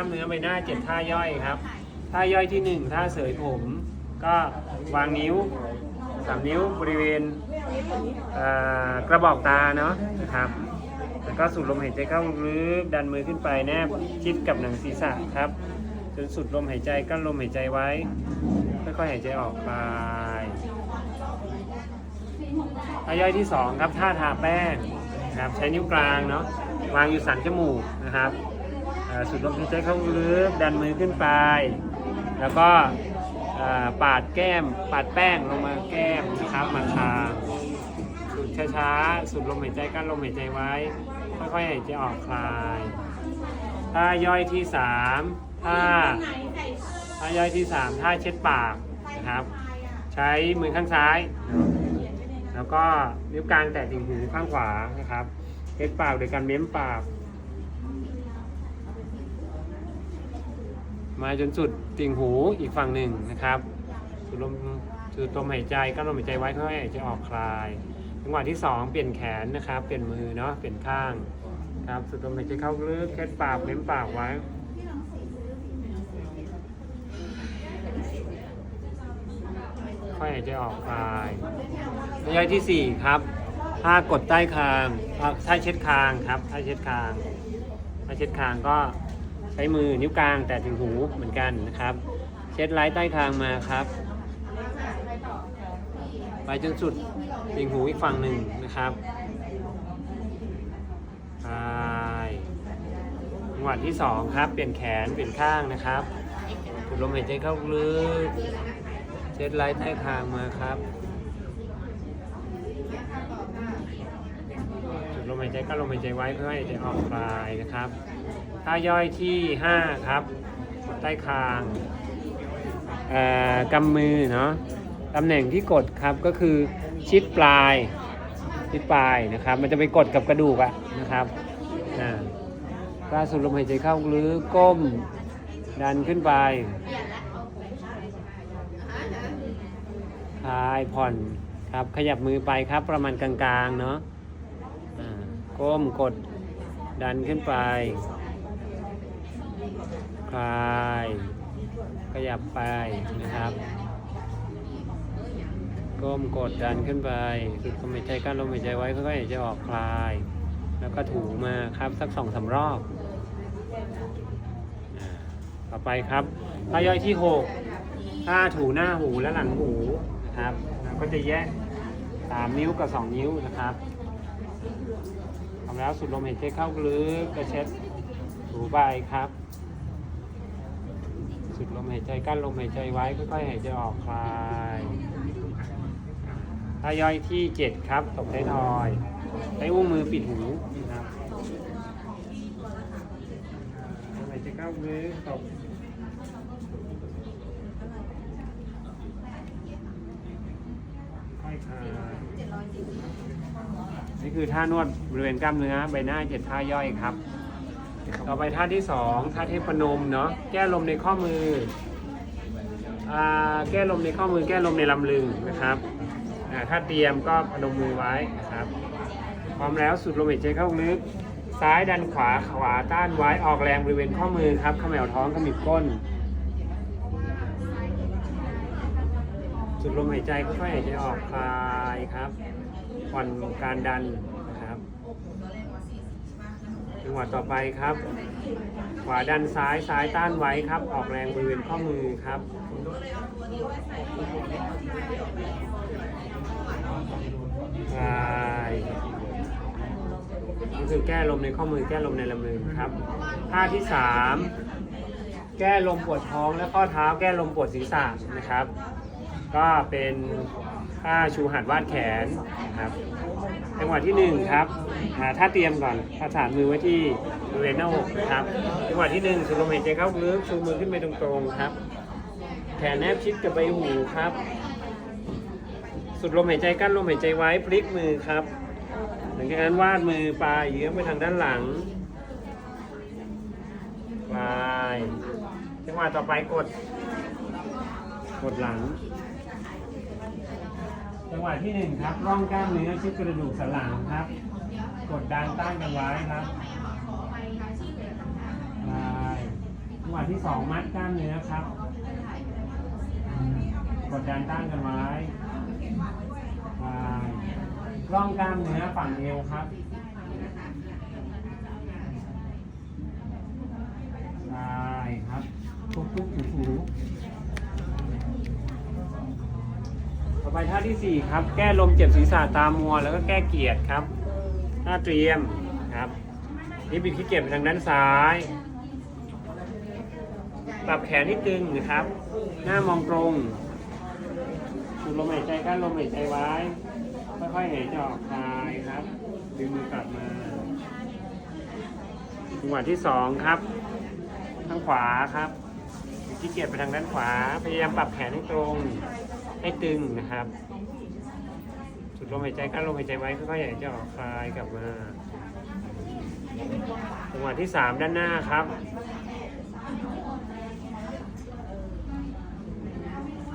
ล้ามเนื้อใบหน้าเจ็ดท่าย่อยครับ ท่าย่อยที่หนึ่งท่าเสยผม ก็วางนิ้วสามนิ้วบริเวณเกระบอกตาเนาะนะครับแล้วก็สูดลมหายใจเข้าลึกดันมือขึ้นไปแนบชิดกับหนังศีรษะครับจนสุดลมหายใจกั้นลมหายใจไว้ค่อยๆหายใจออกไปท่าย่อยที่สองครับท่าทาแป้งนะครับใช้นิ้วกลางเนาะวางอยู่สันจมูกนะครับ สูดลมหายใจเข้าลึกดันมือขึ้นไป แล้วก็ปาดแก้ม ปาดแป้งลงมาแก้มนะครับมาทาสูดช้าๆ สูดลมหายใจกั้นลมหายใจไว้ ค่อยๆหายใจออกคลายท่าย่อยที่สามท่าท่าย่อยที่สามท่าเช็ดปากนะครับ ใช้มือข้างซ้าย แล้วก็นิ้วกลางแตะติ่งหูข้างขวานะครับเช็ดปากโดยการเม้มปาก มาจนสุดติ่งหูอีกฝั่งหนึ่งนะครับสูดลมสูดลมหายใจกั้นลมหายใจไว้ค่อยๆหายใจออกคลายจังหวะที่สองเปลี่ยนแขนนะครับ เปลี่ยนมือเนาะเปลี่ยนข้างครับสูดลมหายใจเข้าลึกเช็ดปากเม้มปากไว้ค่อยหายใจออกคลายระยะที่สี่ครับท่ากดใต้คางอ่าเช็ดคางครับท่าเช็ดคางท่าเช็ดคางก็ ช้มือนิ้วกลางแต่ถึงหูเหมือนกันนะครับ เช็ดไล่ใต้คางมาครับ ไปจนสุดติ่งหูอีกฝั่งหนึ่งนะครับคลายจังหวะที่สองครับ เปลี่ยนแขนเปลี่ยนข้างนะครับสูดลมหายใจเข้าลึกเช็ดไลท์ใต้คางมาครับจุดลมหายใจก็ลมหายใจไว้เพื่อให้ใจออกคลายนะครับ ท่าย่อยที่ 5 ครับ ใต้คางเอ่อกำมือเนาะตำแหน่งที่กดครับก็คือชิดปลาย ชิดปลายนะครับ มันจะไปกดกับกระดูกอะนะครับอ่าก็สูดลมหายใจเข้าลึกก้มดันขึ้นไปคลายผ่อนครับขยับมือไปครับประมาณกลางๆเนาะอ่าก้มกดดันขึ้นไป คลายขยับไปนะครับ ก้มกดดันขึ้นไปสุดลมหายใจกั้นลมหายใจไว้ค่อยๆหายใจออกคลาย แล้วก็ถูมาครับสักสองสามรอบ ต่อไปครับท่าย่อยที่หกถ้าถูหน้าหูและหลังหูนะครับก็จะแยกสามนิ้วกับสองนิ้วนะครับทำแล้วสุดลมหายใจเข้าลึกกระเช็ดถูไปครับ สุดลมหายใจกั้นลมหายใจไว้ค่อยๆหายใจออกคลายถ้าย่อยที่เจ็ดครับตบท้ายทอยใช้อุ้งมือปิดหูนะครับหายใจเข้าลึกตบค่อยคลายนี่คือท่านวดบริเวณกล้ามเนื้อใบหน้าเจ็ดท่าย่อยครับ ต่อไปท่าที่สองท่าเทพนมเนาะแก้ลมในข้อมืออ่าแก้ลมในข้อมือแก้ลมในลำลึงนะครับอ่าถ้าเตรียมก็พนมมือไว้นะครับ พร้อมแล้วสุดลมหายใจเข้าลึก ซ้ายดันขวาขวาต้านไว้ออกแรงบริเวณข้อมือครับเขมวท้องขมิบก้น สุดลมหายใจค่อยๆหายใจออกคลายครับผ่อนการดัน จังหวะต่อไปครับ ขวาดันซ้ายซ้ายต้านไว้ครับ ออกแรงบริเวณข้อมือครับคลายนี่คือแก้ลมในข้อมือแก้ลมในลำมือครับท่าที่สามแก้ลมปวดท้องและข้อเท้าแก้ลมปวดศีรษะนะครับ ก็เป็นท่าชูหัดวาดแขนนะครับ จังหวะที่หนึ่งครับอ่าถ้าเตรียมก่อนประสานมือไว้ที่บริเวณหน้าอกครับ จังหวะที่หนึ่งสูดลมหายใจเข้าลึกชูมือขึ้นไปตรงๆครับ แขนแนบชิดกับใบหูครับ สุดลมหายใจกั้นลมหายใจไว้พลิกมือครับ หลังจากนั้นวาดมือปลายเยื้องไปทางด้านหลังปลายจังหวะต่อไปกด กดหลัง จังหวะที่หนึ่งครับร่องกล้ามเนื้อชิดกระดูกสันหลังครับ กดดันต้านกันไว้ครับลายจังหวะที่สองมัดกล้ามเนื้อครับ กดดันตั้งกันไว้วางร่องกล้ามเนื้อฝั่งเอวครับใช่ครับทุกทุกถูถูต่ อไปท่าที่สี่ครับ แก้ลมเจ็บศีรษะตามัว แล้วก็แก้เกียดครับท่าเตรียมครับนี่บิดขี้เกียจไปทางด้านซ้าย ปรับแขนให้ตึงนะครับ หน้ามองตรงสูดลมหายใจกั้นลมหายใจไว้ ค่อยๆหายใจออกคลายครับดึงมือกลับมาจังหวะที่สองครับ ทางขวาครับบิดขี้เกียจไปทางด้านขวา พยายามปรับแขนให้ตรง ให้ตึงนะครับสูดลมหายใจกั้นลมหายใจไว้ค่อยๆหายใจออกคลายกลับมาจังหวะที่สามด้านหน้าครับ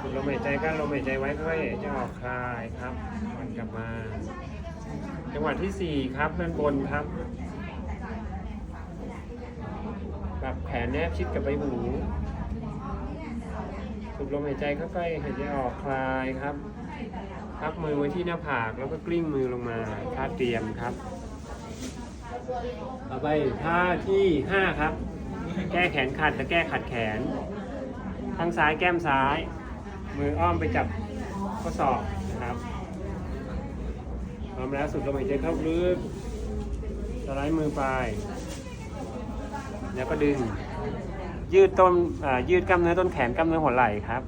สูดลมหายใจกั้นลมหายใจไว้ค่อยๆหายใจออกคลายครับมันกลับมา จังหวะที่สี่ครับด้านบนครับปรับแขนแนบชิดกับใบหู สูดลมหายใจค่อยๆหายใจออกคลายครับพักมือไว้ที่หน้าผากแล้วก็กลิ้งมือลงมาท่าเตรียมครับ ต่อไปท่าที่ห้าครับ แก้แขนขัดและแก้ขัดแขนทั้งซ้ายแก้มซ้าย มืออ้อมไปจับข้อศอกนะครับพร้อมแล้วสุดลมหายใจเข้าลึกสไลด์มือไป แล้วก็ดึง ยืดต้นยืดกล้ามเนื้อต้นแขนกล้ามเนื้อหัวไหล่ครับ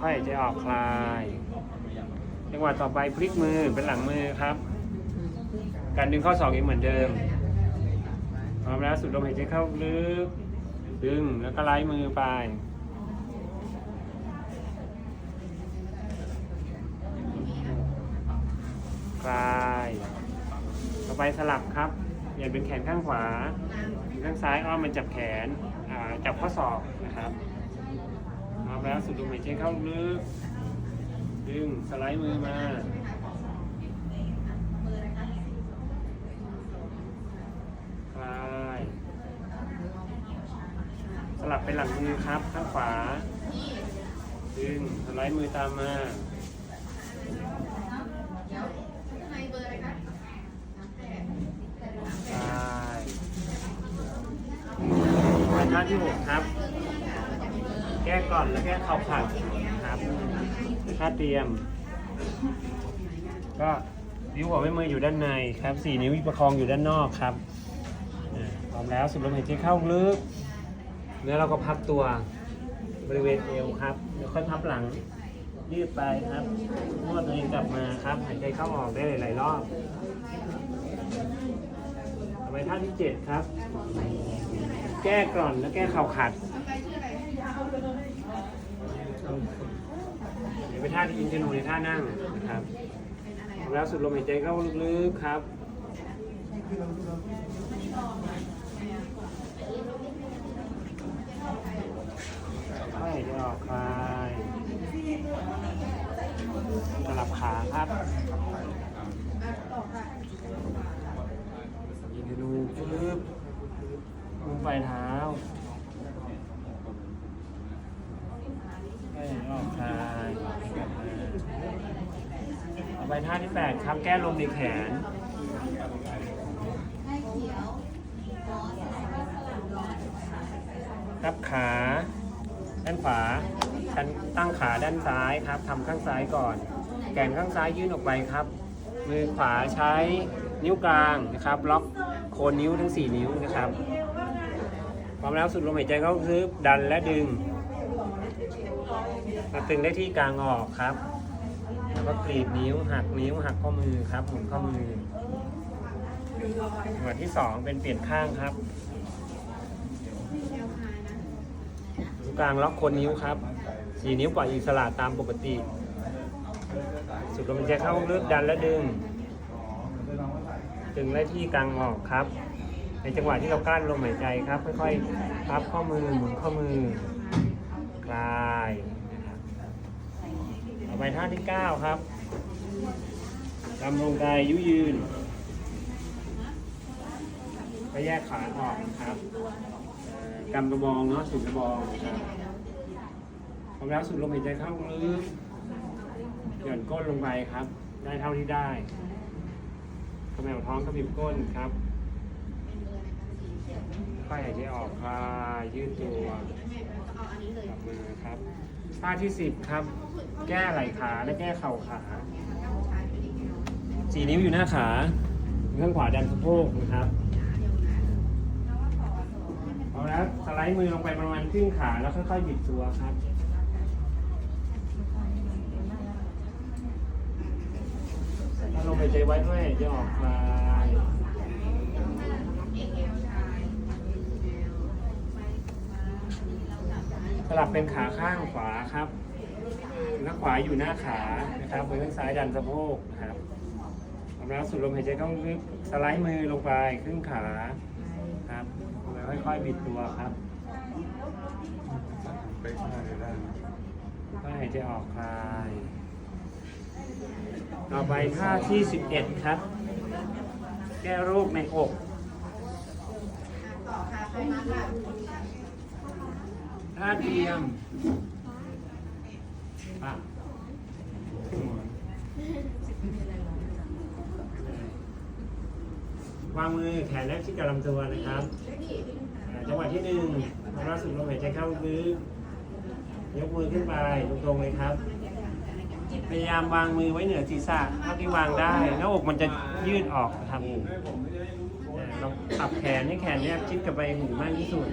ค่อยๆหายใจออกคลายจังหวะต่อไปพลิกมือเป็นหลังมือครับ การดึงข้อศอกยังเหมือนเดิมพร้อมแล้วสุดลมหายใจเข้าลึกดึงแล้วก็ไล่มือไปคลาย ต่อไปสลับครับ เปลี่ยนเป็นแขนข้างขวาข้างซ้ายอ้อมมันจับแขนจับข้อศอกนะครับพร้อมแล้วสุดลมหายใจเข้าลึกดึงสไลด์มือมาคลายสลับเป็นหลังมือครับข้างขวาดึงสไลด์มือตามมา คลาย ไปท่าที่หกครับ แก้ก่อนแล้วแก้เข่าผัดครับท่าเตรียม ก็นิ้วหัวแม่มืออยู่ด้านในครับสี่นิ้วประคองอยู่ด้านนอกครับพร้อมแล้วสูดลมหายใจเข้าลึกแล้วเราก็พับตัวบริเวณเอวครับแล้วค่อยพับหลังยืดไปครับนวดตัวเองกลับมาครับหายใจเข้าออกได้หลายๆรอบต่อไปท่าที่เจ็ดครับ แก้กร่อนแล้วแก้เข่าขัดเดี๋ยวไปท่าที่อินเทนูในท่านั่งนะครับ แล้วสุดลมหายใจเข้าลึกๆครับค่อยหายใจออกคลายสลับขาครับอินเทนูปึ๊บมือ ปลายเท้าให้ออกคลายต่อไปท่าที่8ครับแก้ลมในแขน รับขาด้านขวาชันตั้งขาด้านซ้ายครับทำข้างซ้ายก่อนแขนข้างซ้ายยื่นออกไปครับ มือขวาใช้นิ้วกลางนะครับ ล็อกโคนนิ้วทั้ง 4 นิ้วนะครับ พร้อมแล้วสุดลมหายใจเข้าคือดันและดึงมาตึงได้ที่กลางออกครับ แล้วก็กรีดนิ้วหักนิ้วหักข้อมือครับหมุนข้อมือหัวที่สองเป็นเปลี่ยนข้างครับกลางล็อกคนนิ้วครับสี่นิ้วปล่อยอิสระตามปกติ สุดลมหายใจเข้าลึกดันและดึงตึงได้ที่กลางออกครับ ในจังหวะที่เรากลั้นลมหายใจครับ ค่อยๆพับข้อมือหมุนข้อมือคลายนะครับต่อไปท่าที่ 9 ครับดำลงกายยุยืนก็แยกขาออกนะครับกำกระบองเนาะสูดกระบองนะครับพร้อมแล้วสูดลมหายใจเข้าลึกหย่อนก้นลงไปครับ ได้เท่าที่ได้กระแมวท้องกระบิบก้นครับ ค่อยหายใจออกคลายยืดตัวกลับมาครับท่าที่สิบครับ แก้ไหล่ขาและแก้เข่าขาสี่นิ้วอยู่หน้าขาข้างขวาดันสะโพกนะครับเอาแล้วสไลด์มือลงไปประมาณครึ่งขาแล้วค่อยๆบิดตัวครับถ้าลงหายใจไว้ด้วยจะออกคลาย ลับเป็นขาข้างขวาครับข้างขวาอยู่หน้าขานะครับมือข้างซ้ายดันสะโพกครับทำแล้วสูดลมหายใจเข้าลึกสไลด์มือลงไปครึ่งขาครับแล้วค่อยๆบิดตัวครับไปข้างหน้ายได้ค่อยหายใจออกคลาย ต่อไปท่าที่ 11 ครับ แก้โรคในอก ท่าเตรียมปังวางมือแขนแนบชิดกับลำตัวนะครับอ่าจังหวะที่หนึ่งเราสูดลมหายใจเข้าลึกยกมือขึ้นไปตรงๆเลยครับ พยายามวางมือไว้เหนือศีรษะเท่าที่วางได้หน้าอกมันจะยืดออกนะครับอ่าเราปรับแขนให้แขนเนี่ยชิดกับใบหูมากที่สุด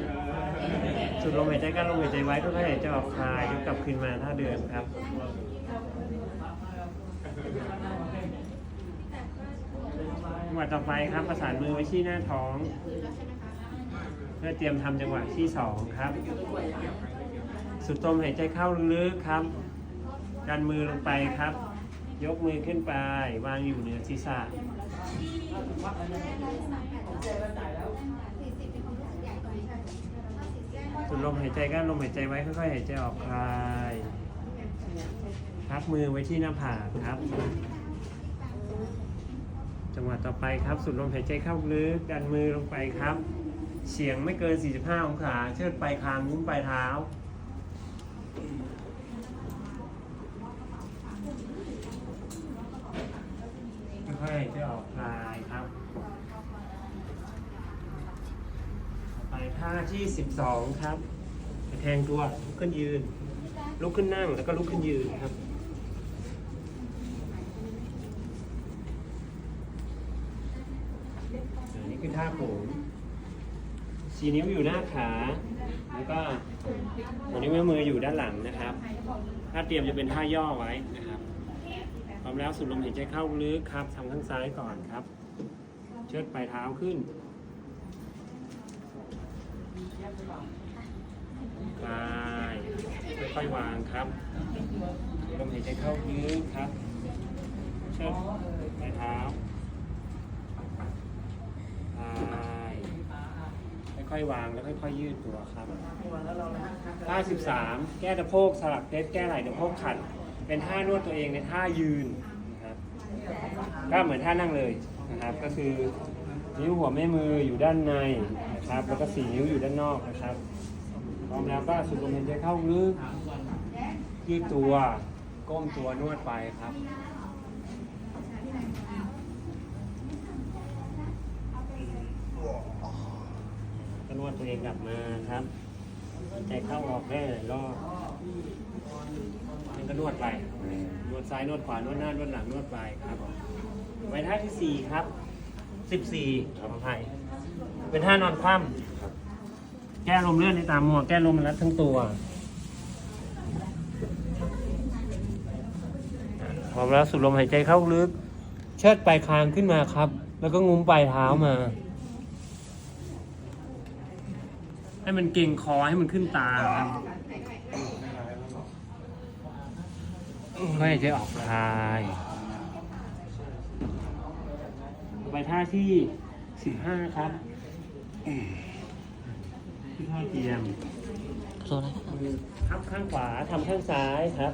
สุดลมหายใจกันลมหายใจไว้ค่อยๆหายใจออกคลายยกกลับคืนมาท่าเดิมครับจังหวะต่อไปครับประสานมือไว้ที่หน้าท้อง เพื่อเตรียมทำจังหวะที่สองครับ สุดลมหายใจเข้าลึกๆครับ ดันมือลงไปครับ ยกมือขึ้นไป วางอยู่เหนือศีรษะ สุดลมหายใจกั้นลมหายใจไว้ค่อยๆหายใจออกคลายพักมือไว้ที่หน้าผากครับ จังหวะต่อไปครับ สุดลมหายใจเข้าลึกดันมือลงไปครับ เฉียงไม่เกิน 45 องศาเชิดปลายคางยุ้มปลายเท้า ค่อยๆหายใจออกคลายครับต่อไป ที่ 12 ครับตะแคงตัวลุกขึ้นยืน ลุกขึ้นนั่งแล้วก็ลุกขึ้นยืนครับ อันนี้คือท่าโผงสีนิ้วอยู่หน้าขา แล้วก็หัวนิ้วแม่มืออยู่ด้านหลังนะครับท่าเตรียมจะเป็นท่าย่อไว้นะครับพร้อมแล้วสูดลมหายใจเข้าลึกครับทำข้างซ้ายก่อนครับ เชิดปลายเท้าขึ้น คลายค่อยๆวางครับลมหายใจเข้าลึกครับเชิดปลายเท้าค่อยๆวางแล้วค่อยๆยืดตัวครับท่า13แก้ตะโพกสลับเพชรแก้ไหล่ตะโพกขัด เป็นท่านวดตัวเองในท่ายืนนะครับก็เหมือนท่านั่งเลยนะครับ ก็คือนิ้วหัวแม่มืออยู่ด้านใน นะครับ แล้วก็สี่นิ้วอยู่ด้านนอกนะครับพร้อมแล้วก็สูดลมหายใจเข้าลึกยืดตัวก้มตัวนวดไปครับก็นวดตัวเองกลับมาครับหายใจเข้าออกได้หลายรอบมันก็นวดไป นวดซ้ายนวดขวานวดหน้านวดหลังนวดไปครับไว้ท่าที่สี่ครับสิบสี่ขออภัย เป็นท่านอนคว่ำแก้ลมเลือดในตามหมวกแก้ลมมันรัดทั้งตัว พร้อมแล้วสูดลมหายใจเข้าลึก เชิดปลายคางขึ้นมาครับ แล้วก็งุ้มปลายเท้ามา ให้มันเก่งคอให้มันขึ้นตาครับค่อยหายใจออกคลายไปท่าที่สิบห้าครับ ที่ท่าเตรียมโซนอะไรครับมือทับข้างขวาทำข้างซ้ายครับ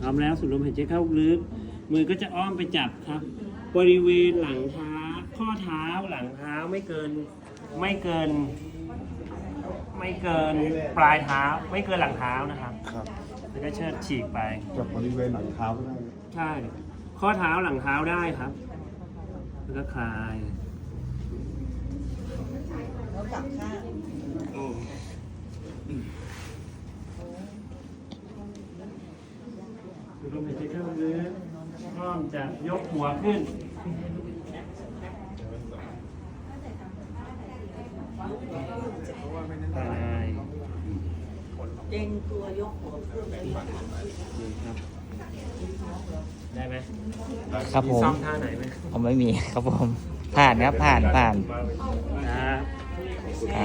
พร้อมแล้วสูดลมหายใจเข้าลึก มือก็จะอ้อมไปจับครับ บริเวณหลังเท้า ข้อเท้าหลังเท้าไม่เกิน ไม่เกิน ไม่เกินปลายเท้า ไม่เกินหลังเท้านะครับ ครับ แล้วก็เชิดฉีกไปจับบริเวณหลังเท้าก็ได้ ใช่ ข้อเท้าหลังเท้าได้ครับ แล้วก็คลายแล้วกลับข้างดูลมหายใจเข้าลึกอ้อมจะยกหัวขึ้นคลาย เกรงตัวยกหัวขึ้นไป ดีครับ ได้ไหม ครับผมซ่อมท่าไหนไหม ผมไม่มีครับผม ผ่านครับผ่านผ่านครับ